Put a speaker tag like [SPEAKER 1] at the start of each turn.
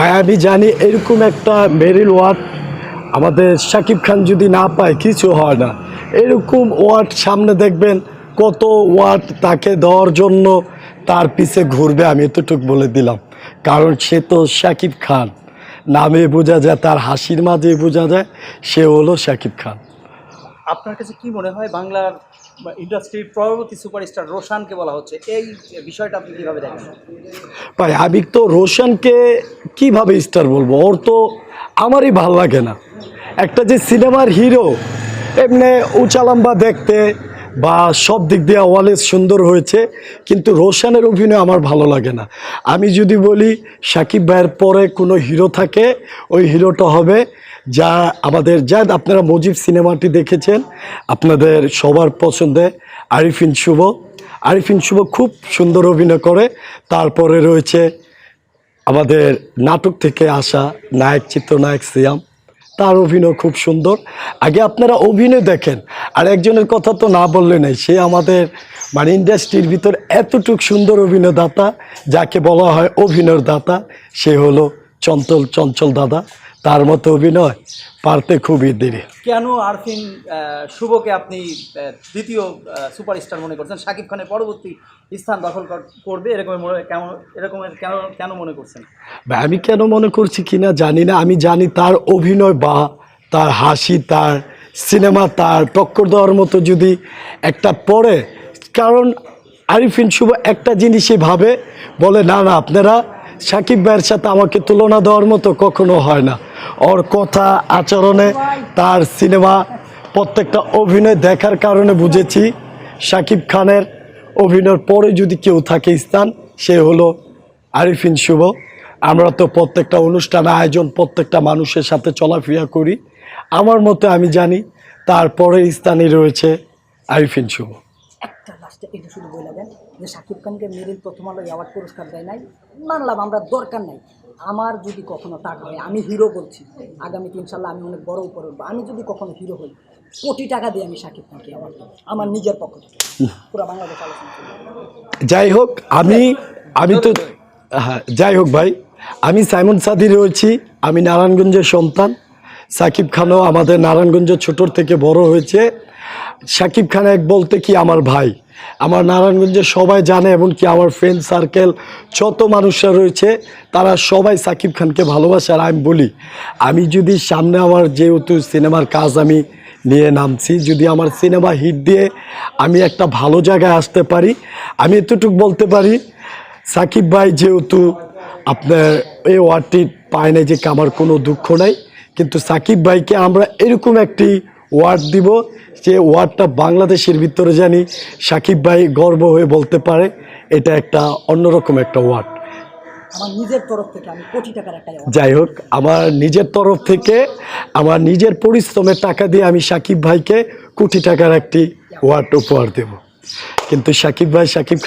[SPEAKER 1] ভাই, আমি জানি এরকম একটা মেরিল ওয়ার্ড আমাদের শাকিব খান যদি না পায়, কিছু হয় না। এরকম ওয়ার্ড সামনে দেখবেন, কত ওয়ার্ড তাকে দেওয়ার জন্য তার পিছে ঘুরবে, আমি এতটুক বলে দিলাম। কারণ সে তো শাকিব খান। নামে বোঝা যায়, তার হাসির মাঝে বোঝা যায়, সে হলো শাকিব খান।
[SPEAKER 2] আপনার কাছে কি মনে হয় বাংলার ইন্ডাস্ট্রির পরবর্তী সুপারস্টার রোশানকে বলা হচ্ছে। এই বিষয়টা আপনি কীভাবে দেখেন?
[SPEAKER 1] ভাই, আমি তো রোশানকে কীভাবে স্টার বলব? ওর তো আমারই ভালো লাগে না। একটা যে সিনেমার হিরো এমনি উচালাম্বা দেখতে বা সব দিক দিয়ে ওয়ালেস সুন্দর হয়েছে, কিন্তু রোশানের অভিনয় আমার ভালো লাগে না। আমি যদি বলি, সাকিব ভাইয়ের পরে কোনো হিরো থাকে, ওই হিরোটা হবে যা আমাদের যা আপনারা মুজিব সিনেমাটি দেখেছেন, আপনাদের সবার পছন্দে। আরিফিন শুভ। আরিফিন শুভ খুব সুন্দর অভিনয় করে। তারপরে রয়েছে আমাদের নাটক থেকে আসা নায়ক, চিত্রনায়ক সিয়াম। তার অভিনয় খুব সুন্দর। আগে আপনারা অভিনয় দেখেন, আর একজনের কথা তো না বললে নাই, সে আমাদের মানে ইন্ডাস্ট্রির ভিতর এতটুক সুন্দর অভিনয়দাতা, যাকে বলা হয় অভিনয়ের দাতা সে হলো চঞ্চল চঞ্চল দাদা। তার মতো অভিনয় পারতে খুবই দেরি।
[SPEAKER 2] কেন আরফিন শুভকে আপনি দ্বিতীয় সুপারস্টার মনে করছেন? শাকিব খানের পরবর্তী স্থান দখল কর- করবে এরকম মনে কেমন এরকমের কেন কেন মনে করছেন?
[SPEAKER 1] ভাই, আমি কেন মনে করছি কিনা জানি না। আমি জানি তার অভিনয় বা তার হাসি তার সিনেমা তার টক্কর দেওয়ার মতো যদি একটা পড়ে কারণ আরিফিন শুভ একটা জিনিসই ভাবে বলে না না আপনারা সাকিব ভাইয়ের সাথে আমাকে তুলনা দেওয়ার মতো কখনো হয় না। ওর কথা আচরণে তার সিনেমা প্রত্যেকটা অভিনয় দেখার কারণে বুঝেছি। সাকিব খানের অভিনয়ের পরে যদি কেউ থাকে স্থান, সে হলো আরিফিন শুভ। আমরা তো প্রত্যেকটা অনুষ্ঠান আয়োজন প্রত্যেকটা মানুষের সাথে চলাফেরা করি। আমার মতে আমি জানি তারপরে স্থানে রয়েছে আরিফিন শুভ।
[SPEAKER 3] একটা লাস্টে এটা শুধু বলে দেন যে শাকিব খানকে মেরিল প্রথম আলো অ্যাওয়ার্ড পুরস্কার দেয় নাই, মানলাম আমরা দরকার নাই। আমার যদি কখনো টাকা হয়, আমি হিরো বলছি, আগামীতে ইনশাল্লাহ আমি অনেক বড় উপরে উঠবো। আমি যদি কখনো হিরো হই, কোটি টাকা দিয়ে আমি শাকিব খানকে অ্যাওয়ার্ড দেবো, আমার নিজের পক্ষ থেকে। পুরো বাংলাদেশ আলোচনা
[SPEAKER 1] যাই হোক, আমি আমি তো হ্যাঁ যাই হোক ভাই, আমি সাইমন সাদি রয়েছি, আমি নারায়ণগঞ্জের সন্তান। সাকিব খানও আমাদের নারায়ণগঞ্জের ছোটোর থেকে বড় হয়েছে। সাকিব খান এক বলতে কি আমার ভাই? আমার নারায়ণগঞ্জে সবাই জানে এমনকি আমার ফ্রেন্ড সার্কেল যত মানুষরা রয়েছে, তারা সবাই সাকিব খানকে ভালোবাসে। আর আমি বলি, আমি যদি সামনে আমার যেহেতু সিনেমার কাজ আমি নিয়ে নামছি, যদি আমার সিনেমা হিট দিয়ে আমি একটা ভালো জায়গায় আসতে পারি, আমি এতটুকু বলতে পারি, সাকিব ভাই যেহেতু আপনার এই ওয়ার্ডটি পায় না যে আমার কোনো দুঃখ নাই, কিন্তু সাকিব ভাইকে আমরা এরকম একটি ওয়ার্ড দিব। যে ওয়ার্ডটা বাংলাদেশের ভিতরে জানি সাকিব ভাই গর্ব হয়ে বলতে পারে এটা একটা অন্যরকম একটা ওয়ার্ড।
[SPEAKER 3] আমার নিজের তরফ থেকে আমি কোটি টাকার একটা
[SPEAKER 1] যাই হোক আমার নিজের তরফ থেকে আমার নিজের পরিশ্রমের টাকা দিয়ে আমি সাকিব ভাইকে কোটি টাকার একটি ওয়ার্ড উপহার দেব। কিন্তু সাকিব ভাই সাকিব